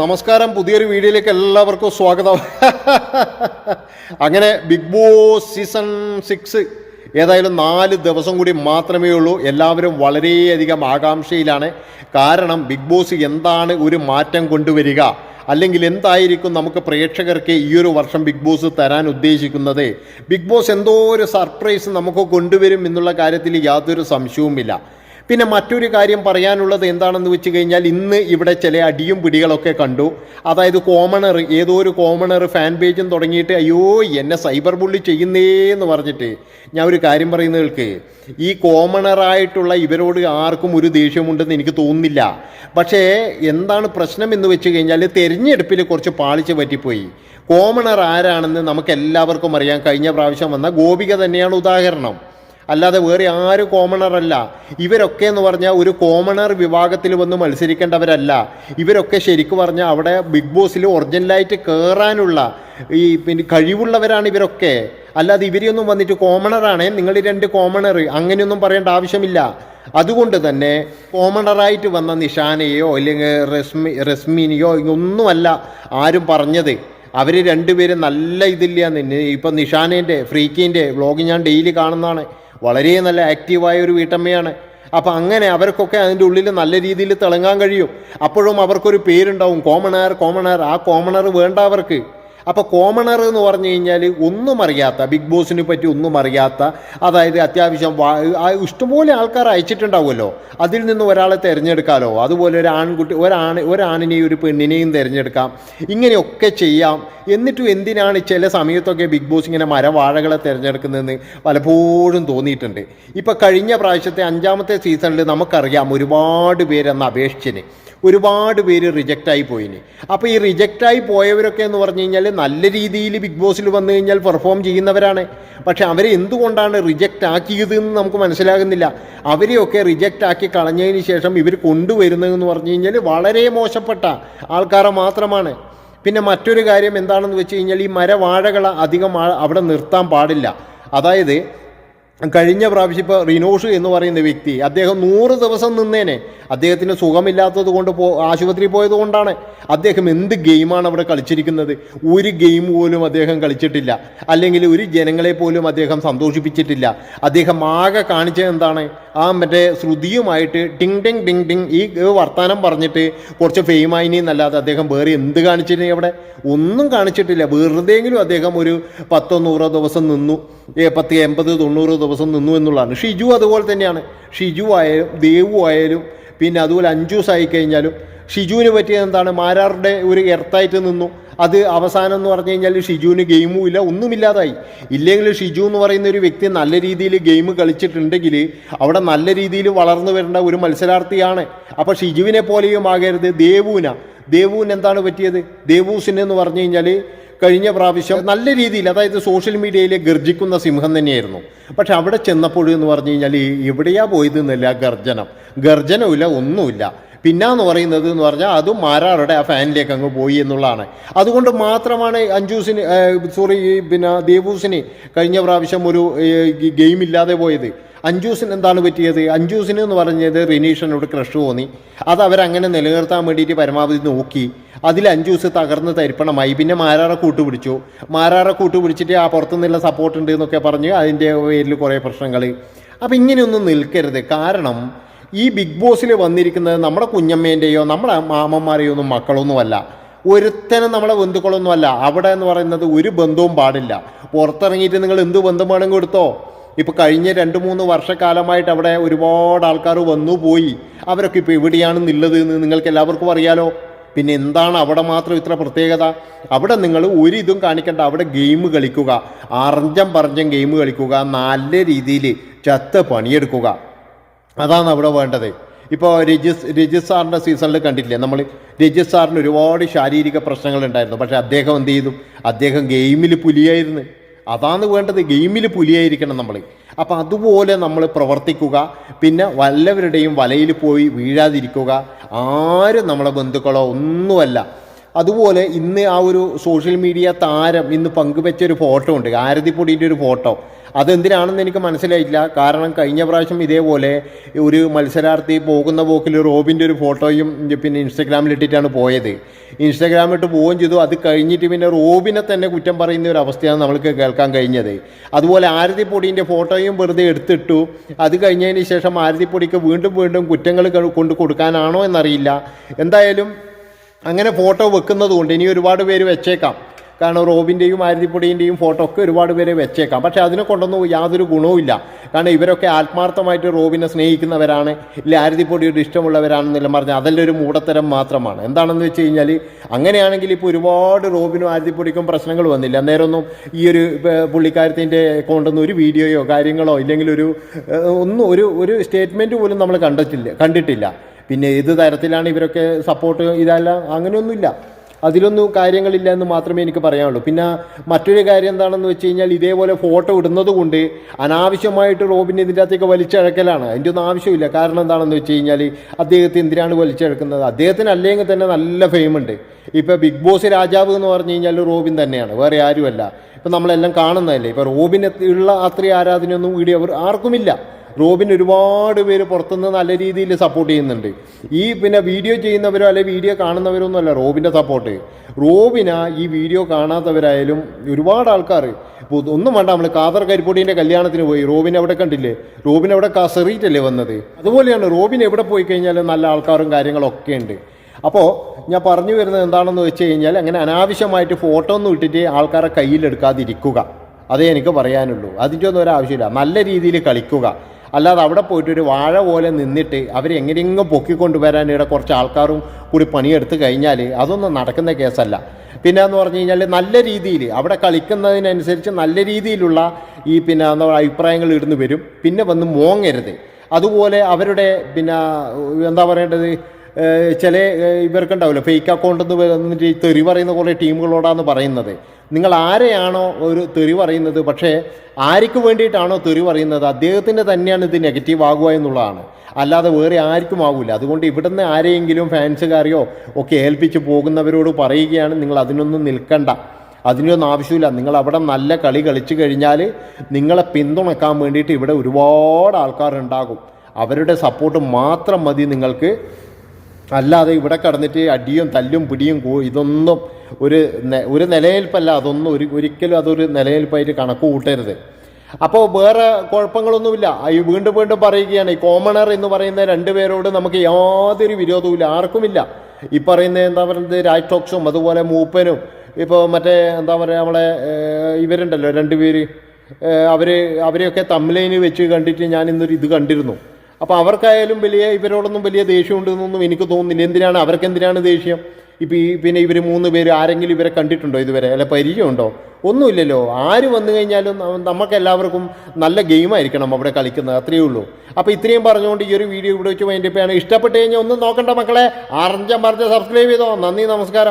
നമസ്കാരം. പുതിയൊരു വീഡിയോയിലേക്ക് എല്ലാവർക്കും സ്വാഗതം. അങ്ങനെ ബിഗ് ബോസ് സീസൺ സിക്സ് ഏതായാലും നാല് ദിവസം കൂടി മാത്രമേ ഉള്ളൂ. എല്ലാവരും വളരെയധികം ആകാംക്ഷയിലാണ്. കാരണം ബിഗ് ബോസ് എന്താണ് ഒരു മാറ്റം കൊണ്ടുവരിക? അല്ലെങ്കിൽ എന്തായിരിക്കും നമുക്ക് പ്രേക്ഷകർക്ക് ഈ ഒരു വർഷം ബിഗ് ബോസ് തരാൻ ഉദ്ദേശിക്കുന്നത്? ബിഗ് ബോസ് എന്തോ ഒരു സർപ്രൈസ് നമുക്ക് കൊണ്ടുവരും എന്നുള്ള കാര്യത്തിൽ യാതൊരു സംശയവുമില്ല. പിന്നെ മറ്റൊരു കാര്യം പറയാനുള്ളത് എന്താണെന്ന് വെച്ച് കഴിഞ്ഞാൽ ഇന്ന് ഇവിടെ ചില അടിയും പിടികളൊക്കെ കണ്ടു. അതായത് കോമണർ ഏതോ ഒരു കോമണർ ഫാൻ പേജും തുടങ്ങിയിട്ട് അയ്യോ എന്നെ സൈബർ ബുള്ളി ചെയ്യുന്നേ എന്ന് പറഞ്ഞിട്ട് ഞാൻ ഒരു കാര്യം പറയുന്നത് കേൾക്ക്. ഈ കോമണറായിട്ടുള്ള ഇവരോട് ആർക്കും ഒരു ദേഷ്യമുണ്ടെന്ന് എനിക്ക് തോന്നുന്നില്ല. പക്ഷേ എന്താണ് പ്രശ്നം എന്ന് വെച്ച് കഴിഞ്ഞാൽ തെരഞ്ഞെടുപ്പിൽ കുറച്ച് പാളിച്ച പറ്റിപ്പോയി. കോമണർ ആരാണെന്ന് നമുക്ക് എല്ലാവർക്കും അറിയാം. കഴിഞ്ഞ പ്രാവശ്യം വന്ന ഗോപിക തന്നെയാണ് ഉദാഹരണം. അല്ലാതെ വേറെ ആരും കോമണർ അല്ല. ഇവരൊക്കെ എന്ന് പറഞ്ഞാൽ ഒരു കോമണർ വിഭാഗത്തിൽ വന്ന് മത്സരിക്കേണ്ടവരല്ല. ഇവരൊക്കെ ശരിക്കും പറഞ്ഞാൽ അവിടെ ബിഗ് ബോസിൽ ഒറിജിനലായിട്ട് കയറാനുള്ള ഈ പിന്നെ കഴിവുള്ളവരാണ് ഇവരൊക്കെ. അല്ലാതെ ഇവരെയൊന്നും വന്നിട്ട് കോമണറാണ് നിങ്ങൾ രണ്ട് കോമണർ അങ്ങനെയൊന്നും പറയേണ്ട ആവശ്യമില്ല. അതുകൊണ്ട് തന്നെ കോമണറായിട്ട് വന്ന നിഷാനയോ അല്ലെങ്കിൽ റസ്മി റസ്മിനിയോ ഒന്നുമല്ല ആരും പറഞ്ഞത്. അവർ രണ്ടുപേരും നല്ല ഇതില്ല. നിന്നെ ഇപ്പം നിഷാനേന്റെ ഫ്രീക്കിന്റെ വ്ളോഗ് ഞാൻ ഡെയിലി കാണുന്നതാണ്. വളരെ നല്ല ആക്റ്റീവായ ഒരു വീട്ടമ്മയാണ്. അപ്പം അങ്ങനെ അവർക്കൊക്കെ അതിന്റെ ഉള്ളിൽ നല്ല രീതിയിൽ തിളങ്ങാൻ കഴിയും. അപ്പോഴും അവർക്കൊരു പേരുണ്ടാവും കോമണർ കോമണർ. ആ കോമണർ വേണ്ട അവർക്ക്. അപ്പോൾ കോമണർ എന്ന് പറഞ്ഞു കഴിഞ്ഞാൽ ഒന്നും അറിയാത്ത ബിഗ് ബോസിനെ പറ്റി ഒന്നും അറിയാത്ത അതായത് അത്യാവശ്യം ഇഷ്ടംപോലെ ആൾക്കാർ അയച്ചിട്ടുണ്ടാവുമല്ലോ. അതിൽ നിന്ന് ഒരാളെ തിരഞ്ഞെടുക്കാമല്ലോ അതുപോലെ ഒരു ആൺകുട്ടി ഒരാണ് ഒരാണിനെയും ഒരു പെണ്ണിനെയും തിരഞ്ഞെടുക്കാം ഇങ്ങനെയൊക്കെ ചെയ്യാം. എന്നിട്ടും എന്തിനാണ് ചില സമയത്തൊക്കെ ബിഗ് ബോസ് ഇങ്ങനെ മരവാഴകളെ തിരഞ്ഞെടുക്കുന്നതെന്ന് പലപ്പോഴും തോന്നിയിട്ടുണ്ട്. ഇപ്പം കഴിഞ്ഞ പ്രാവശ്യത്തെ അഞ്ചാമത്തെ സീസണിൽ നമുക്കറിയാം ഒരുപാട് പേരെന്ന് അപേക്ഷിച്ചിന്. ഒരുപാട് പേര് റിജക്റ്റായി പോയിന്. അപ്പോൾ ഈ റിജക്റ്റായി പോയവരൊക്കെ എന്ന് പറഞ്ഞു കഴിഞ്ഞാൽ നല്ല രീതിയിൽ ബിഗ് ബോസിൽ വന്നു കഴിഞ്ഞാൽ പെർഫോം ചെയ്യുന്നവരാണ്. പക്ഷെ അവരെ എന്തുകൊണ്ടാണ് റിജക്റ്റ് ആക്കിയത് എന്ന് നമുക്ക് മനസ്സിലാകുന്നില്ല. അവരെയൊക്കെ റിജക്റ്റ് ആക്കി കളഞ്ഞതിന് ശേഷം ഇവർ കൊണ്ടുവരുന്നതെന്ന് പറഞ്ഞു കഴിഞ്ഞാൽ വളരെ മോശപ്പെട്ട ആൾക്കാരെ മാത്രമാണ്. പിന്നെ മറ്റൊരു കാര്യം എന്താണെന്ന് വെച്ച് കഴിഞ്ഞാൽ ഈ മരവാഴകൾ അധികം അവിടെ നിർത്താൻ പാടില്ല. അതായത് കഴിഞ്ഞ പ്രാവശ്യം ഇപ്പോൾ റിനോഷ് എന്ന് പറയുന്ന വ്യക്തി അദ്ദേഹം നൂറ് ദിവസം നിന്നേനെ. അദ്ദേഹത്തിന് സുഖമില്ലാത്തത് കൊണ്ട് പോ ആശുപത്രിയിൽ പോയത് കൊണ്ടാണ് അദ്ദേഹം എന്ത് ഗെയിമാണ് അവിടെ കളിച്ചിരിക്കുന്നത്? ഒരു ഗെയിം പോലും അദ്ദേഹം കളിച്ചിട്ടില്ല. അല്ലെങ്കിൽ ഒരു ജനങ്ങളെ പോലും അദ്ദേഹം സന്തോഷിപ്പിച്ചിട്ടില്ല. അദ്ദേഹം ആകെ കാണിച്ചത് എന്താണ്? ആ മറ്റേ ശ്രുതിയുമായിട്ട് ടിങ് ടിങ് ടിങ് ടിങ് ഈ വർത്തമാനം പറഞ്ഞിട്ട് കുറച്ച് ഫെയിമായി എന്നല്ലാതെ അദ്ദേഹം വേറെ എന്ത് കാണിച്ചിട്ടില്ല അവിടെ? ഒന്നും കാണിച്ചിട്ടില്ല. വെറുതെയെങ്കിലും അദ്ദേഹം ഒരു പത്തോ നൂറോ ദിവസം നിന്നു. പത്ത് എൺപത് തൊണ്ണൂറ് ദിവസം നിന്നു എന്നുള്ളതാണ്. ഷിജു അതുപോലെ തന്നെയാണ്. ഷിജു ആയാലും ദേവു ആയാലും പിന്നെ അതുപോലെ അഞ്ചു ദിവസമായി കഴിഞ്ഞാലും ഷിജുവിന് പറ്റിയത് എന്താണ്? മാരാറുടെ ഒരു എർത്തായിട്ട് നിന്നു. അത് അവസാനം എന്ന് പറഞ്ഞു കഴിഞ്ഞാൽ ഷിജുവിന് ഗെയിമും ഇല്ല ഒന്നുമില്ലാതായി. ഇല്ലെങ്കിൽ ഷിജു എന്ന് പറയുന്ന ഒരു വ്യക്തി നല്ല രീതിയിൽ ഗെയിം കളിച്ചിട്ടുണ്ടെങ്കിൽ അവിടെ നല്ല രീതിയിൽ വളർന്നു വരേണ്ട ഒരു മത്സരാർത്ഥിയാണ്. അപ്പോൾ ഷിജുവിനെ പോലെയും ആകരുത്. ദേവുവിന. ദേവുവിന് എന്താണ് പറ്റിയത്? ദേവൂസിന് എന്ന് പറഞ്ഞു കഴിഞ്ഞാൽ കഴിഞ്ഞ പ്രാവശ്യം നല്ല രീതിയിൽ അതായത് സോഷ്യൽ മീഡിയയിൽ ഗർജിക്കുന്ന സിംഹം തന്നെയായിരുന്നു. പക്ഷെ അവിടെ ചെന്നപ്പോൾ എന്ന് പറഞ്ഞു കഴിഞ്ഞാൽ എവിടെയാ പോയത് എന്നല്ല ഗർജനം. ഗർജനമില്ല ഒന്നുമില്ല. പിന്നാന്ന് പറയുന്നത് എന്ന് പറഞ്ഞാൽ അതും മാരാറുടെ ആ ഫാനിലേക്ക് അങ്ങ് പോയി എന്നുള്ളതാണ്. അതുകൊണ്ട് മാത്രമാണ് അഞ്ജൂസിന് സോറി പിന്നെ ദേവൂസിന് കഴിഞ്ഞ പ്രാവശ്യം ഒരു ഗെയിം ഇല്ലാതെ പോയത്. അഞ്ജൂസിന് എന്താണ് പറ്റിയത്? അഞ്ജൂസിന് എന്ന് പറഞ്ഞത് റിനീഷനോട് ക്രഷ് തോന്നി. അത് അവരങ്ങനെ നിലനിർത്താൻ വേണ്ടിയിട്ട് പരമാവധി നോക്കി. അതിൽ അഞ്ജൂസ് തകർന്ന് തരിപ്പണമായി. പിന്നെ മാരാറ കൂട്ടുപിടിച്ചു. മാരാറ കൂട്ടുപിടിച്ചിട്ട് ആ പുറത്തുനിന്നുള്ള സപ്പോർട്ട് ഉണ്ട് എന്നൊക്കെ പറഞ്ഞ് അതിന്റെ പേരിൽ കുറേ പ്രശ്നങ്ങൾ അപ്പം ഇങ്ങനെയൊന്നും നിൽക്കരുത്. കാരണം ഈ ബിഗ് ബോസിൽ വന്നിരിക്കുന്നത് നമ്മുടെ കുഞ്ഞമ്മേന്റെയോ നമ്മുടെ മാമന്മാരെയോ ഒന്നും മക്കളൊന്നുമല്ല. ഒരുത്തനും നമ്മളെ ബന്ധുക്കളൊന്നുമല്ല. അവിടെ എന്ന് പറയുന്നത് ഒരു ബന്ധവും പാടില്ല. പുറത്തിറങ്ങിയിട്ട് നിങ്ങൾ എന്ത് ബന്ധം വേണമെങ്കിൽ എടുത്തോ? ഇപ്പോൾ കഴിഞ്ഞ രണ്ട് മൂന്ന് വർഷക്കാലമായിട്ട് അവിടെ ഒരുപാട് ആൾക്കാർ വന്നു പോയി. അവരൊക്കെ ഇപ്പോൾ എവിടെയാണ് നിള്ളത് എന്ന് നിങ്ങൾക്ക് എല്ലാവർക്കും അറിയാലോ? പിന്നെ എന്താണ് അവിടെ മാത്രം ഇത്ര പ്രത്യേകത? അവിടെ നിങ്ങൾ ഒരിതും കാണിക്കേണ്ട. അവിടെ ഗെയിം കളിക്കുക. അറഞ്ചം പറഞ്ഞം ഗെയിം കളിക്കുക. നല്ല രീതിയിൽ ചത്ത പണിയെടുക്കുക. അതാണ് അവിടെ വേണ്ടത്. ഇപ്പോൾ രജിസ് രജിസ് സാറിന്റെ സീസണിൽ കണ്ടിട്ടില്ലേ? നമ്മൾ രജിസ് സാറിന് ഒരുപാട് ശാരീരിക പ്രശ്നങ്ങൾ ഉണ്ടായിരുന്നു. പക്ഷേ അദ്ദേഹം എന്ത് ചെയ്തു? അദ്ദേഹം ഗെയിമിൽ പുലിയായിരുന്നു. അതാണ് വേണ്ടത്. ഗെയിമിൽ പുലിയായിരിക്കണം നമ്മൾ അപ്പം അതുപോലെ നമ്മൾ പ്രവർത്തിക്കുക. പിന്നെ വല്ലവരുടെയും വലയിൽ പോയി വീഴാതിരിക്കുക. ആരും നമ്മളെ ബന്ധുക്കളോ ഒന്നുമല്ല. അതുപോലെ ഇന്ന് ആ ഒരു സോഷ്യൽ മീഡിയ താരം ഇന്ന് പങ്കുവെച്ച ഒരു ഫോട്ടോ ഉണ്ട്. ആരതിപ്പൊടിന്റെ ഒരു ഫോട്ടോ അതെന്തിനാണെന്ന് എനിക്ക് മനസ്സിലായില്ല കാരണം കഴിഞ്ഞ പ്രാവശ്യം ഇതേപോലെ ഒരു മത്സരാർത്ഥി പോകുന്ന പോക്കിൽ റോബിന്റെ ഒരു ഫോട്ടോയും പിന്നെ ഇൻസ്റ്റഗ്രാമിലിട്ടിട്ടാണ് പോയത്. ഇൻസ്റ്റഗ്രാമിട്ട് പോവുകയും ചെയ്തു. അത് കഴിഞ്ഞിട്ട് പിന്നെ റോബിനെ തന്നെ കുറ്റം പറയുന്ന ഒരു അവസ്ഥയാണ് നമ്മൾക്ക് കേൾക്കാൻ കഴിഞ്ഞത്. അതുപോലെ ആരതിപ്പൊടിന്റെ ഫോട്ടോയും വെറുതെ എടുത്തിട്ടു. അത് കഴിഞ്ഞതിന് ശേഷം ആരതിപ്പൊടിക്ക് വീണ്ടും വീണ്ടും കുറ്റങ്ങൾ കൊണ്ട് കൊടുക്കാനാണോ എന്നറിയില്ല. എന്തായാലും അങ്ങനെ ഫോട്ടോ വെക്കുന്നത് കൊണ്ട് ഇനി ഒരുപാട് പേര് വെച്ചേക്കാം. കാരണം റോബിന്റെയും ആരതിപ്പൊടിന്റെയും ഫോട്ടോ ഒക്കെ ഒരുപാട് പേരെ വെച്ചേക്കാം. പക്ഷേ അതിനെ കൊണ്ടൊന്നും യാതൊരു ഗുണവുമില്ല കാരണം ഇവരൊക്കെ ആത്മാർത്ഥമായിട്ട് റോബിനെ സ്നേഹിക്കുന്നവരാണ് ഇല്ല ആരതിപ്പൊടിയോട് ഇഷ്ടമുള്ളവരാണെന്നെല്ലാം പറഞ്ഞാൽ അതെല്ലാം ഒരു മൂടത്തരം മാത്രമാണ്. എന്താണെന്ന് വെച്ച് കഴിഞ്ഞാൽ അങ്ങനെയാണെങ്കിൽ ഇപ്പോൾ ഒരുപാട് റോബിനും ആരതിപ്പൊടിക്കും പ്രശ്നങ്ങൾ വന്നില്ല. അന്നേരമൊന്നും ഈ ഒരു പുള്ളിക്കാരത്തിന്റെ കൊണ്ടൊന്നും ഒരു വീഡിയോയോ കാര്യങ്ങളോ ഇല്ലെങ്കിൽ ഒരു ഒന്നും ഒരു ഒരു സ്റ്റേറ്റ്മെന്റ് പോലും നമ്മൾ കണ്ടിട്ടില്ല കണ്ടിട്ടില്ല. പിന്നെ ഏത് തരത്തിലാണ് ഇവരൊക്കെ സപ്പോർട്ട് ഇതെല്ലാം? അങ്ങനെയൊന്നുമില്ല. അതിലൊന്നും കാര്യങ്ങളില്ല എന്ന് മാത്രമേ എനിക്ക് പറയാനുള്ളൂ. പിന്നെ മറ്റൊരു കാര്യം എന്താണെന്ന് വെച്ച് കഴിഞ്ഞാൽ ഇതേപോലെ ഫോട്ടോ ഇടുന്നത് കൊണ്ട് അനാവശ്യമായിട്ട് റോബിൻ ഇതിന്റെ അകത്തേക്ക് വലിച്ചഴക്കലാണ്. അതിന്റെ ഒന്നും ആവശ്യമില്ല. കാരണം എന്താണെന്ന് വെച്ച് കഴിഞ്ഞാൽ അദ്ദേഹത്തെ എന്തിനാണ് വലിച്ചഴക്കുന്നത്? അദ്ദേഹത്തിന് അല്ലെങ്കിൽ തന്നെ നല്ല ഫെയിമുണ്ട് ഇപ്പോൾ ബിഗ് ബോസ് രാജാവ് എന്ന് പറഞ്ഞു കഴിഞ്ഞാൽ റോബിൻ തന്നെയാണ്. വേറെ ആരുമല്ല. ഇപ്പം നമ്മളെല്ലാം കാണുന്നതല്ലേ? ഇപ്പോൾ റോബിന് ഉള്ള അത്രയും ആരാധനയൊന്നും ഇവിടെ അവർ ആർക്കുമില്ല. റോബിൻ ഒരുപാട് പേര് പുറത്തുനിന്ന് നല്ല രീതിയിൽ സപ്പോർട്ട് ചെയ്യുന്നുണ്ട്. ഈ പിന്നെ വീഡിയോ ചെയ്യുന്നവരോ അല്ലെങ്കിൽ വീഡിയോ കാണുന്നവരോ ഒന്നുമല്ല റോബിന്റെ സപ്പോർട്ട് റോബിന ഈ വീഡിയോ കാണാത്തവരായാലും ഒരുപാട് ആൾക്കാർ. ഒന്നും വേണ്ട നമ്മൾ കാതർ കരിപ്പൊടീന്റെ കല്യാണത്തിന് പോയി. റോബിൻ എവിടെ കണ്ടില്ലേ? റോബിൻ അവിടെ കസറിയിട്ടല്ലേ വന്നത്? അതുപോലെയാണ് റോബിൻ എവിടെ പോയി കഴിഞ്ഞാലും നല്ല ആൾക്കാരും കാര്യങ്ങളൊക്കെ ഉണ്ട്. അപ്പോൾ ഞാൻ പറഞ്ഞു വരുന്നത് എന്താണെന്ന് വെച്ച് കഴിഞ്ഞാൽ അങ്ങനെ അനാവശ്യമായിട്ട് ഫോട്ടോ ഒന്നും ഇട്ടിട്ട് ആൾക്കാരെ കയ്യിലെടുക്കാതിരിക്കുക. അതേ എനിക്ക് പറയാനുള്ളൂ. അതിന്റെ ഒന്നും ഒരാവശ്യമില്ല നല്ല രീതിയിൽ കളിക്കുക. അല്ലാതെ അവിടെ പോയിട്ട് ഒരു വാഴ പോലെ നിന്നിട്ട് അവരെങ്ങനെയെങ്കിലും പൊക്കിക്കൊണ്ട് പൊക്കിക്കൊണ്ടുവരാൻ ഇവിടെ കുറച്ച് ആൾക്കാരും കൂടി പണിയെടുത്ത് കഴിഞ്ഞാൽ അതൊന്നും നടക്കുന്ന കേസല്ല. പിന്നെ എന്ന് പറഞ്ഞു കഴിഞ്ഞാൽ നല്ല രീതിയിൽ അവിടെ കളിക്കുന്നതിനനുസരിച്ച് നല്ല രീതിയിലുള്ള ഈ പിന്നെ എന്താ പറയുക അഭിപ്രായങ്ങൾ ഇടുന്നു വരും. പിന്നെ വന്ന് മോങ്ങരുത്. അതുപോലെ അവരുടെ പിന്നെ എന്താ പറയേണ്ടത്? ചില ഇവർക്കുണ്ടാവില്ല? ഫേക്ക് അക്കൗണ്ട് എന്ന് പറഞ്ഞിട്ട് തെറി പറയുന്ന കുറേ ടീമുകളോടാണ് പറയുന്നത്. നിങ്ങൾ ആരെയാണോ ഒരു തെറി പറയുന്നത് പക്ഷേ ആർക്ക് വേണ്ടിയിട്ടാണോ തെറി പറയുന്നത് അദ്ദേഹത്തിന്റെ തന്നെയാണ് ഇത് നെഗറ്റീവ് ആകുക എന്നുള്ളതാണ്. അല്ലാതെ വേറെ ആർക്കും ആവില്ല. അതുകൊണ്ട് ഇവിടുന്ന് ആരെയെങ്കിലും ഫാൻസുകാരെയോ ഒക്കെ ഏൽപ്പിച്ച് പോകുന്നവരോട് പറയുകയാണ് നിങ്ങൾ അതിനൊന്നും നിൽക്കണ്ട. അതിനൊന്നും ആവശ്യമില്ല. നിങ്ങൾ അവിടെ നല്ല കളി കളിച്ചു കഴിഞ്ഞാൽ നിങ്ങളെ പിന്തുണക്കാൻ വേണ്ടിയിട്ട് ഇവിടെ ഒരുപാട് ആൾക്കാരുണ്ടാകും. അവരുടെ സപ്പോർട്ട് മാത്രം മതി നിങ്ങൾക്ക്. അല്ലാതെ ഇവിടെ കടന്നിട്ട് അടിയും തല്ലും പിടിയും ഇതൊന്നും ഒരു ഒരു നിലനിൽപ്പല്ല. അതൊന്നും ഒരു ഒരിക്കലും അതൊരു നിലനിൽപ്പായിട്ട് കണക്ക് കൂട്ടരുത്. അപ്പോൾ വേറെ കുഴപ്പങ്ങളൊന്നുമില്ല. ഈ വീണ്ടും വീണ്ടും പറയുകയാണ് ഈ കോമണർ എന്ന് പറയുന്ന രണ്ട് പേരോട് നമുക്ക് യാതൊരു വിരോധവുമില്ല ആർക്കുമില്ല. ഈ പറയുന്ന എന്താ പറയുന്നത് രാജ് ടോക്സും അതുപോലെ മൂപ്പനും ഇപ്പോൾ മറ്റേ എന്താ പറയുക നമ്മളെ ഇവരുണ്ടല്ലോ രണ്ടുപേര് അവർ അവർ അവരെയൊക്കെ തമ്മിലൈന് വെച്ച് കണ്ടിട്ട് ഞാൻ ഇന്നൊരു ഇത് കണ്ടിരുന്നു. അപ്പോൾ അവർക്കായാലും വലിയ ഇവരോടൊന്നും വലിയ ദേഷ്യമുണ്ടെന്നൊന്നും എനിക്ക് തോന്നുന്നില്ല. എന്തിനാണ്? അവർക്ക് എന്തിനാണ് ദേഷ്യം? ഇപ്പം ഈ പിന്നെ ഇവർ മൂന്ന് പേര് ആരെങ്കിലും ഇവരെ കണ്ടിട്ടുണ്ടോ ഇതുവരെ? അല്ല പരിചയമുണ്ടോ? ഒന്നുമില്ലല്ലോ. ആര് വന്നു കഴിഞ്ഞാലും നമുക്ക് എല്ലാവർക്കും നല്ല ഗെയിമായിരിക്കണം അവിടെ കളിക്കുന്നത്. അത്രയേ ഉള്ളൂ. അപ്പോൾ ഇത്രയും പറഞ്ഞുകൊണ്ട് ഈ ഒരു വീഡിയോ ഇവിടെ വെച്ച് വേണ്ടിയപ്പോഴാണ് ഇഷ്ടപ്പെട്ട് കഴിഞ്ഞാൽ ഒന്നും നോക്കണ്ട മക്കളെ. അറിഞ്ഞ പറഞ്ഞ് സബ്സ്ക്രൈബ് ചെയ്തോ. നന്ദി നമസ്കാരം.